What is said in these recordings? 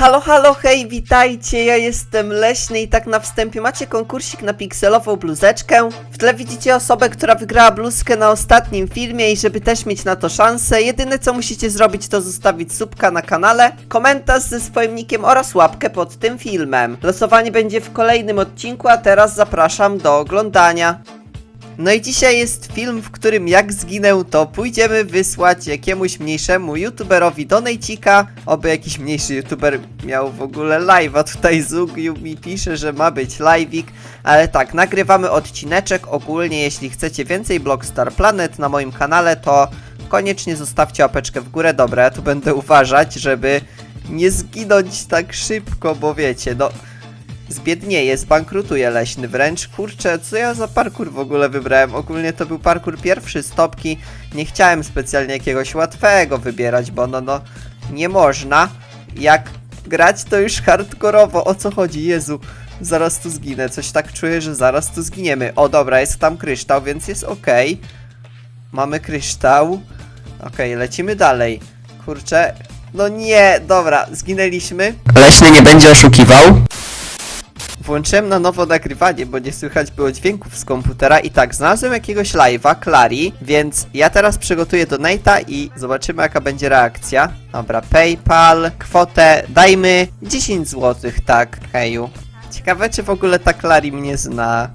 Halo, halo, hej, witajcie, ja jestem Leśny i tak na wstępie macie konkursik na pikselową bluzeczkę. W tle widzicie osobę, która wygrała bluzkę na ostatnim filmie i żeby też mieć na to szansę, jedyne co musicie zrobić to zostawić subka na kanale, komentarz ze swoim nickiem oraz łapkę pod tym filmem. Losowanie będzie w kolejnym odcinku, a teraz zapraszam do oglądania. No i dzisiaj jest film, w którym jak zginę, to pójdziemy wysłać jakiemuś mniejszemu youtuberowi donejcika. Oby jakiś mniejszy youtuber miał w ogóle live'a. Tutaj Zugiu mi pisze, że ma być live'ik. Ale tak, nagrywamy odcineczek. Ogólnie, jeśli chcecie więcej Blockstar Planet na moim kanale, to koniecznie zostawcie łapeczkę w górę. Dobra, ja tu będę uważać, żeby nie zginąć tak szybko, bo wiecie, no... Zbiednieje, zbankrutuje leśny wręcz. Kurczę, co ja za parkour w ogóle wybrałem? Ogólnie to był parkour pierwszy stopki. Nie chciałem specjalnie jakiegoś łatwego wybierać, bo no no nie można. Jak grać to już hardkorowo. O co chodzi? Jezu, zaraz tu zginę. Coś tak czuję, że zaraz tu zginiemy. O dobra, jest tam kryształ, więc jest okej. Mamy kryształ. Okej, lecimy dalej. Kurczę. No nie, dobra, zginęliśmy. Leśny nie będzie oszukiwał. Włączyłem na nowo nagrywanie, bo nie słychać było dźwięków z komputera i tak, znalazłem jakiegoś live'a, Clary, więc ja teraz przygotuję donate'a i zobaczymy jaka będzie reakcja. Dobra, PayPal, kwotę dajmy 10 zł, tak, heju. Ciekawe czy w ogóle ta Clary mnie zna.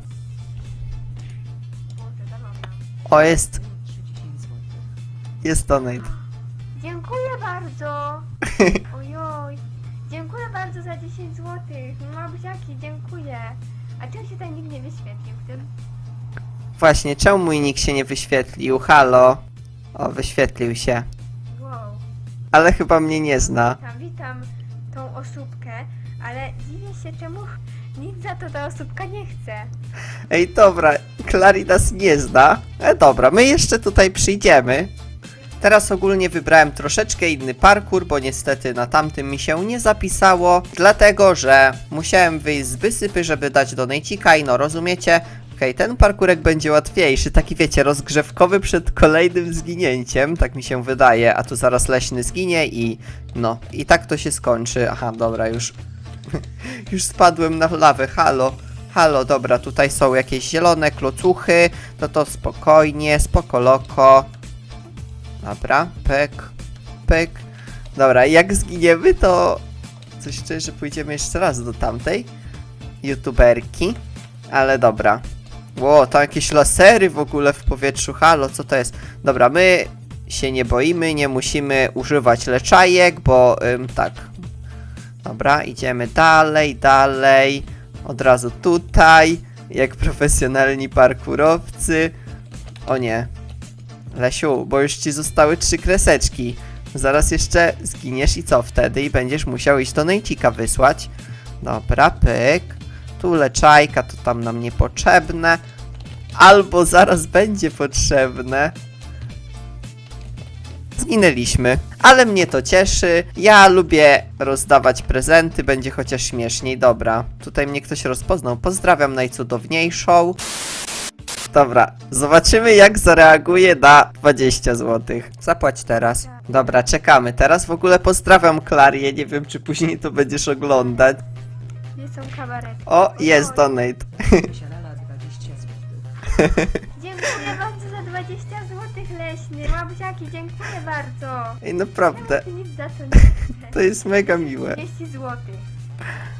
O, jest. Jest donate. Dziękuję bardzo. Bardzo za 10 zł. Mabuziaki, dziękuję. A czemu się ten nikt nie wyświetlił w tym? Właśnie, czemu mój nick się nie wyświetlił? Halo? O, wyświetlił się. Wow. Ale chyba mnie nie zna. Tam witam tą osóbkę, ale dziwię się czemu nic za to ta osóbka nie chce. Ej, dobra, Clary nas nie zna. E, dobra, my jeszcze tutaj przyjdziemy. Teraz ogólnie wybrałem troszeczkę inny parkour, bo niestety na tamtym mi się nie zapisało, dlatego że musiałem wyjść z wysypy, żeby dać do Nejcika i no rozumiecie, Okej, ten parkurek będzie łatwiejszy, taki wiecie, rozgrzewkowy przed kolejnym zginięciem, tak mi się wydaje, a tu zaraz leśny zginie i no, i tak to się skończy. Aha, dobra, już już spadłem na lawę, halo. Halo, dobra, tutaj są jakieś zielone klocuchy, no to spokojnie, spoko loko. Dobra, pyk, pyk. Dobra, jak zginiemy, to coś czuję, że pójdziemy jeszcze raz do tamtej youtuberki. Ale dobra. Ło, tam jakieś lasery w ogóle w powietrzu, halo, co to jest? Dobra, my się nie boimy, nie musimy używać leczajek, bo ym, tak. Dobra, idziemy dalej, dalej. Od razu tutaj, jak profesjonalni parkurowcy. O nie. Lesiu, bo już ci zostały trzy kreseczki. Zaraz jeszcze zginiesz i co wtedy? I będziesz musiał iść do Nejcika wysłać. Dobra, pyk. Tu leczajka, to tam nam niepotrzebne. Albo zaraz będzie potrzebne. Zginęliśmy, ale mnie to cieszy. Ja lubię rozdawać prezenty, będzie chociaż śmieszniej. Dobra, tutaj mnie ktoś rozpoznał. Pozdrawiam najcudowniejszą. Dobra, zobaczymy jak zareaguje na 20 zł. Zapłać teraz. Dobra, czekamy. Teraz w ogóle pozdrawiam Klarię. Nie wiem, czy później to będziesz oglądać. Nie są kabaretki. O, jest donate. Posiadała 20 zł. Dziękuję bardzo za 20 zł leśny. Mabuziaki, dziękuję bardzo. Ej, naprawdę, Czemu ty nic za to nie to jest mega miłe. 30 zł.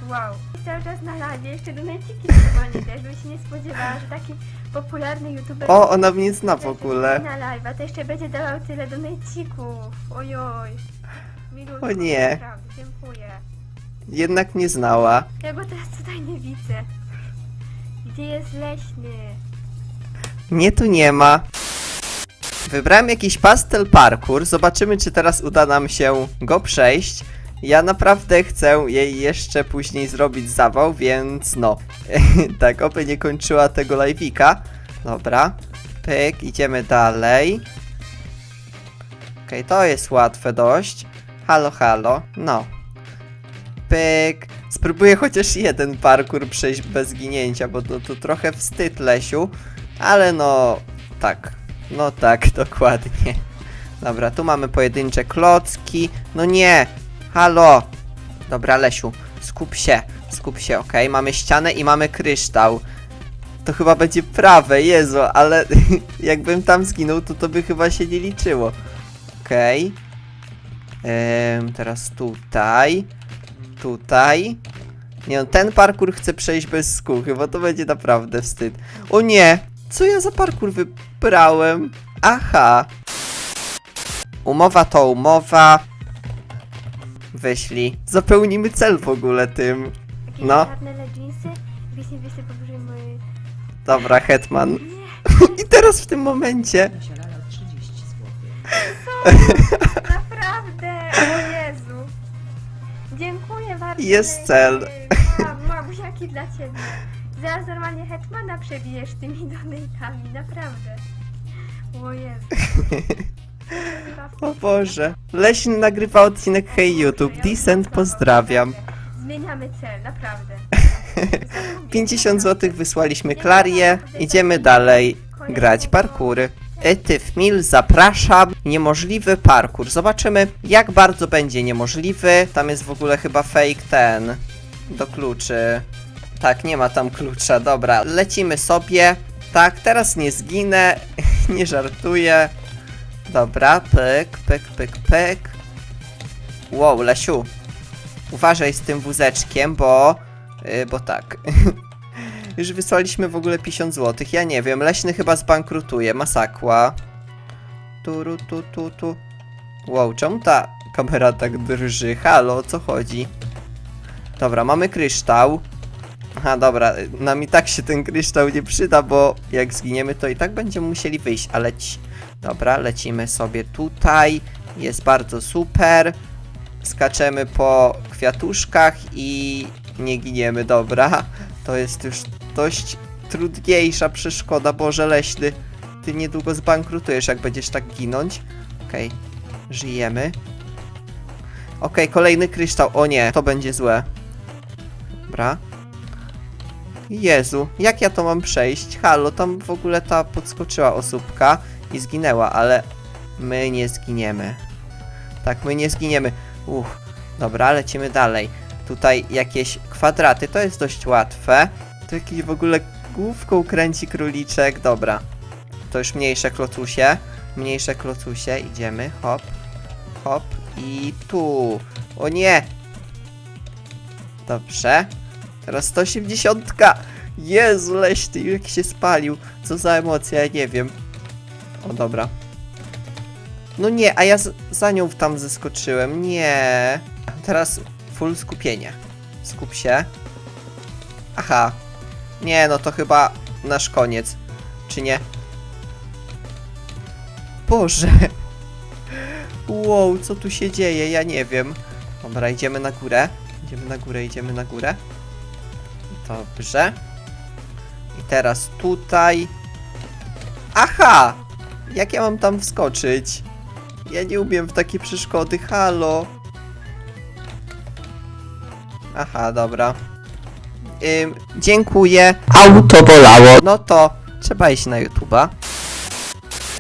Wow. Cały czas na live, jeszcze do Netflixi normalnie też, bym się nie spodziewała, że taki popularny youtuber... O, ona mnie zna w ogóle. Na live, a to jeszcze będzie dawał tyle donecików. Ojoj. Milutko, O nie. Naprawdę, dziękuję. Jednak nie znała. Ja go teraz tutaj nie widzę. Gdzie jest leśny? Mnie tu nie ma. Wybrałem jakiś pastel parkour. Zobaczymy, czy teraz uda nam się go przejść. Ja naprawdę chcę jej jeszcze później zrobić zawał, więc no. tak, oby nie kończyła tego live'ika. Dobra. Pyk, idziemy dalej. Okej, to jest łatwe dość. Halo, halo. No. Pyk. Spróbuję chociaż jeden parkour przejść bez ginięcia, bo to, to trochę wstyd, Lesiu. Ale no, tak. No tak, dokładnie. Dobra, tu mamy pojedyncze klocki. No nie! Halo! Dobra, Lesiu, skup się, skup się, okej? Mamy ścianę i mamy kryształ. To chyba będzie prawe, Jezu, ale jakbym tam zginął, to to by chyba się nie liczyło. Em, teraz tutaj. Tutaj. Nie no, ten parkour chcę przejść bez skuchy, bo to będzie naprawdę wstyd. O nie! Co ja za parkour wybrałem? Aha! Umowa to umowa. Wyślij. Zapełnimy cel w ogóle tym. No. czarne leginsy, wieśnie wieśnie powyżej mojej... Dobra, Hetman. I teraz w tym momencie. Nasialala 30 zł. Naprawdę! O Jezu! Dziękuję bardzo. Jest cel. Ma, ma buziaki dla ciebie. Zaraz normalnie Hetmana przebijesz tymi donatami, naprawdę. O Jezu. O Boże. Leśny nagrywa odcinek Hey YouTube. Decent pozdrawiam. Zmieniamy cel, naprawdę. 50 zł wysłaliśmy Klarię. Idziemy dalej grać parkury. Etyf Mil, zapraszam. Niemożliwy parkour. Zobaczymy, jak bardzo będzie niemożliwy. Tam jest w ogóle chyba fake ten. Do kluczy. Tak, nie ma tam klucza. Dobra, lecimy sobie. Tak, teraz nie zginę. nie żartuję. Dobra, pyk, pyk, pyk, pyk. Wow, Lesiu. Uważaj z tym wózeczkiem, bo... Yy, bo tak. Już wysłaliśmy w ogóle 50 zł. Ja nie wiem, leśny chyba zbankrutuje. Masakła. Turu, tu, tu, tu. Wow, czemu ta kamera tak drży? Halo, o co chodzi? Dobra, mamy kryształ. Aha, dobra, nam i tak się ten kryształ nie przyda, bo jak zginiemy, to i tak będziemy musieli wyjść, ale ci... Dobra, lecimy sobie tutaj. Jest bardzo super. Skaczemy po kwiatuszkach i nie giniemy, dobra. To jest już dość trudniejsza przeszkoda, Boże Leśny. Ty niedługo zbankrutujesz, jak będziesz tak ginąć. Okej, żyjemy. Okej, kolejny kryształ. O nie, to będzie złe. Dobra. Jezu, jak ja to mam przejść? Halo, tam w ogóle ta podskoczyła osóbka i zginęła, ale my nie zginiemy. Tak, my nie zginiemy. Uff, dobra, lecimy dalej. Tutaj jakieś kwadraty, to jest dość łatwe. Tu jakiś w ogóle główką kręci króliczek, dobra. To już mniejsze klocusie, mniejsze klocusie, idziemy, hop, hop i tu. O nie! Dobrze. Teraz 180. Jezu, leśny, jak się spalił. Co za emocja, ja nie wiem. O, dobra. No nie, a ja za nią tam zeskoczyłem. Nie. Teraz full skupienie. Skup się. Aha. Nie, no to chyba nasz koniec. Czy nie? Boże. Wow, co tu się dzieje? Ja nie wiem. Dobra, idziemy na górę. Idziemy na górę, idziemy na górę. Dobrze. I teraz tutaj. Aha! Jak ja mam tam wskoczyć? Ja nie umiem w takie przeszkody, halo. Aha, dobra. Ym, dziękuję. Auto bolało. No to trzeba iść na YouTube'a.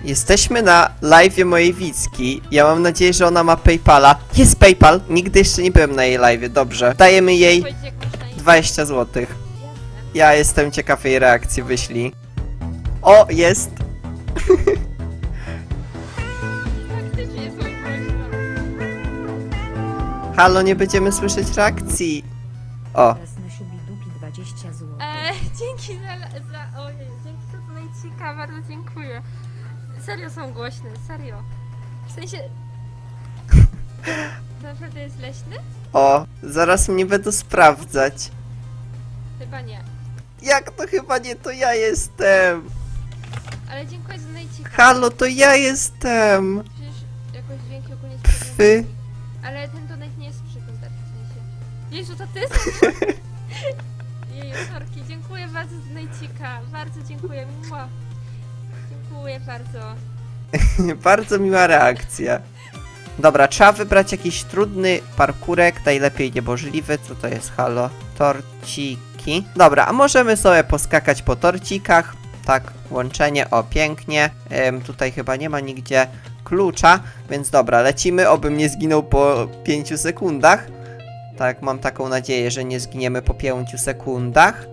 Jesteśmy na live mojej Wicki. Ja mam nadzieję, że ona ma Paypala. Jest Paypal. Nigdy jeszcze nie byłem na jej live. Dobrze. Dajemy jej 20 zł. Ja jestem ciekaw jej reakcji. Wyślij. O, jest. Halo, nie będziemy słyszeć reakcji. O, Lesny Szubidupi 20 zł. E, dzięki za, za ojej, dzięki za donajcika, bardzo dziękuję. Serio są głośne, serio. W sensie... To naprawdę jest leśny? o, zaraz mnie będą sprawdzać. Chyba nie. Jak to chyba nie to ja jestem? Ale dziękuję za donajcika. Halo, to ja jestem. Przecież jakoś dźwięki ogólnie jest Pfy. Ale ten donate nie jest przy tym w sensie. Jezu, to ty Jeju, sorki, dziękuję bardzo za donajcika. Bardzo dziękuję. Mua. Dziękuję bardzo. Bardzo miła reakcja. Dobra, trzeba wybrać jakiś trudny parkurek, najlepiej niemożliwy. Co to jest, halo? Dobra, a możemy sobie poskakać po torcikach. Tak, łączenie, o pięknie. Ym, tutaj chyba nie ma nigdzie klucza, więc dobra, lecimy, obym nie zginął po 5 sekundach. Tak, mam taką nadzieję, że nie zginiemy po 5 sekundach.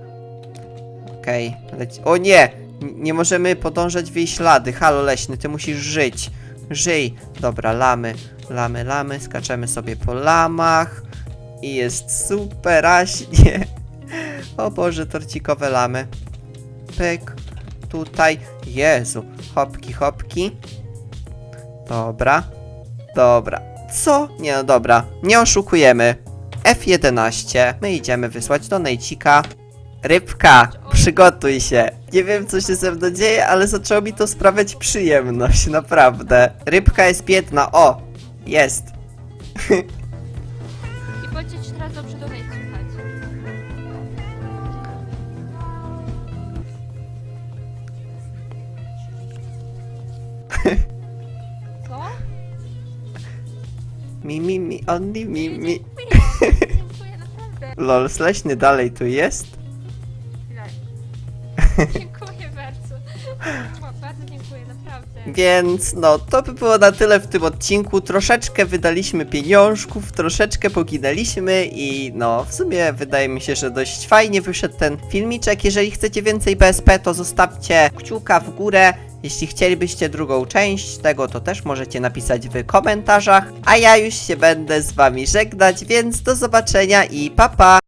Okej, leci. O nie! Nie możemy podążać w jej ślady. Halo leśny, ty musisz żyć. Żyj. Dobra, lamy, lamy, lamy. Skaczemy sobie po lamach. I jest superaśnie. O Boże, torcikowe lamy. Pyk. Tutaj. Jezu. Hopki, hopki. Dobra. Dobra. Co? Nie, no dobra. Nie oszukujemy. F11. My idziemy wysłać do Nejcika. Rybka, przygotuj się. Nie wiem, co się ze mną dzieje, ale zaczęło mi to sprawiać przyjemność, naprawdę. Rybka jest biedna. O, jest. Mi, mi, mi, only mi, mi. Dziękuję, dziękuję naprawdę. Lol, leśny dalej tu jest? Dziękuję bardzo. Bardzo dziękuję, naprawdę. Więc no, to by było na tyle w tym odcinku. Troszeczkę wydaliśmy pieniążków, troszeczkę poginęliśmy i no, w sumie wydaje mi się, że dość fajnie wyszedł ten filmiczek. Jeżeli chcecie więcej BSP, to zostawcie kciuka w górę. Jeśli chcielibyście drugą część tego, to też możecie napisać w komentarzach. A ja już się będę z wami żegnać, więc do zobaczenia i pa pa!